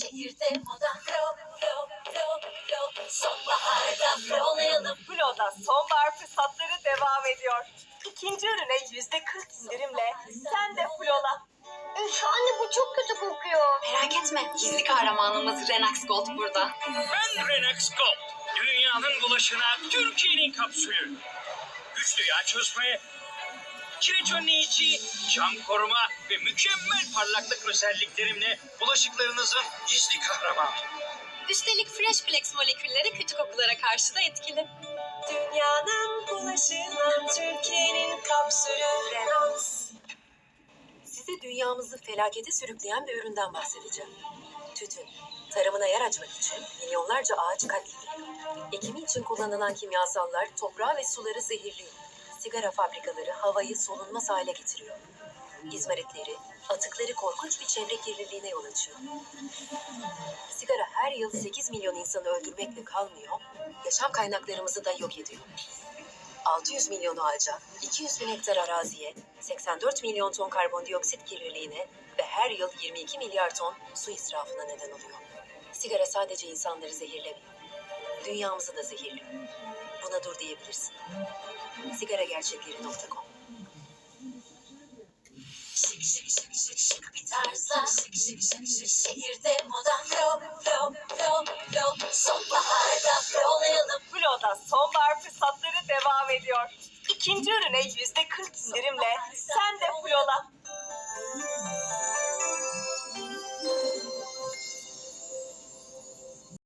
Şehirde sonbahar fırsatları devam ediyor. İkinci ürüne yüzde kırk indirimle sen de flowla. Üf anne bu çok kötü kokuyor. Merak etme gizli kahramanımız Renax Gold burada. Ben Renax Gold. Dünyanın bulaşına Türkiye'nin kapsülü. Güçlü yağ çözmeye önleyici, cam koruma ve mükemmel parlaklık özelliklerimle bulaşıklarınızın gizli kahramanı. Üstelik Fresh Flex molekülleri kötü kokulara karşı da etkili Dünyanın bulaşılan Türkiye'nin kapsülü Renault. Size dünyamızı felakete sürükleyen bir üründen bahsedeceğim. Tütün. Tarımına yer açmak için milyonlarca ağaç katlediliyor. Ekimi için kullanılan kimyasallar toprağı ve suları zehirliyor. Sigara fabrikaları havayı solunmaz hale getiriyor. İzmaritleri, atıkları korkunç bir çevre kirliliğine yol açıyor. Sigara her yıl 8 milyon insanı öldürmekle kalmıyor, yaşam kaynaklarımızı da yok ediyor. 600 milyon ağaca, 200 bin hektar araziye, 84 milyon ton karbondioksit kirliliğine ve her yıl 22 milyar ton su israfına neden oluyor. Sigara sadece insanları zehirlemiyor. Dünyamızı da zehirliyor. Buna dur diyebilirsin. Sigaragerçekleri.com Şık şık şık şık şık bir tarzla Şık şık şık şık şehirde moda flo flo flo flo Sonbaharda flolayalım Flo'da sonbahar fırsatları devam ediyor. İkinci ürüne yüzde 40 indirimle.